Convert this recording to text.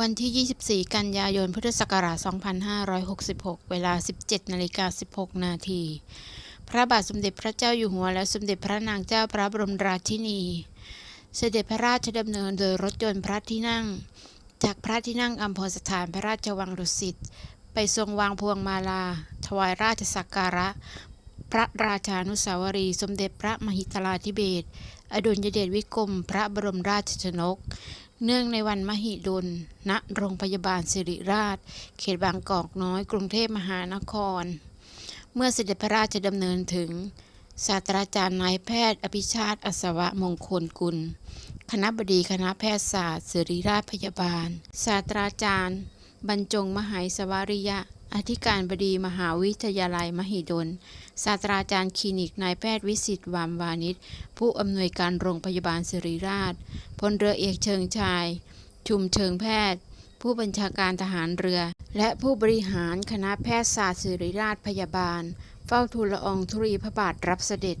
วันที่ 24 กันยายน พุทธศักราช 2566 เวลา 17นาฬิกา16 นาที พระบาทสมเด็จพระเจ้าอยู่หัว และสมเด็จพระนางเจ้าพระบรมราชินี เสด็จพระราชดำเนินโดยรถยนต์พระที่นั่ง จากพระที่นั่งอัมพรสถานพระราชวังดุสิต ไปทรงวางพวงมาลา ถวายราชสักการะ พระราชานุสาวรีสมเด็จพระมหิตลาธิเบศรอดุลยเดชวิกรม พระบรมราชชนก เนื่องในวันมหิดล ณ โรงพยาบาลสิริราช เขตบางกอกน้อย กรุงเทพมหานคร เมื่อเสด็จพระราชดำเนินถึง ศาสตราจารย์นายแพทย์ อภิชาติอัศวะมงคลกุล คณะบดีคณะแพทยศาสตร์ ศิริราชพยาบาล ศาสตราจารย์ บรรจงมหายสวาริยะ อธิการบดีมหาวิทยาลัยมหิดล ศาสตราจารย์คลินิกนายแพทย์วิสิตวามวานิชผู้อำนวยการโรงพยาบาลสิริราช พลเรือเอกเชิงชาย ชุมเชิงแพทย์ ผู้บัญชาการทหารเรือ และผู้บริหารคณะแพทยศาสตร์ศิริราชพยาบาล เฝ้าทูลละอองธุรีพระบาทรับเสด็จ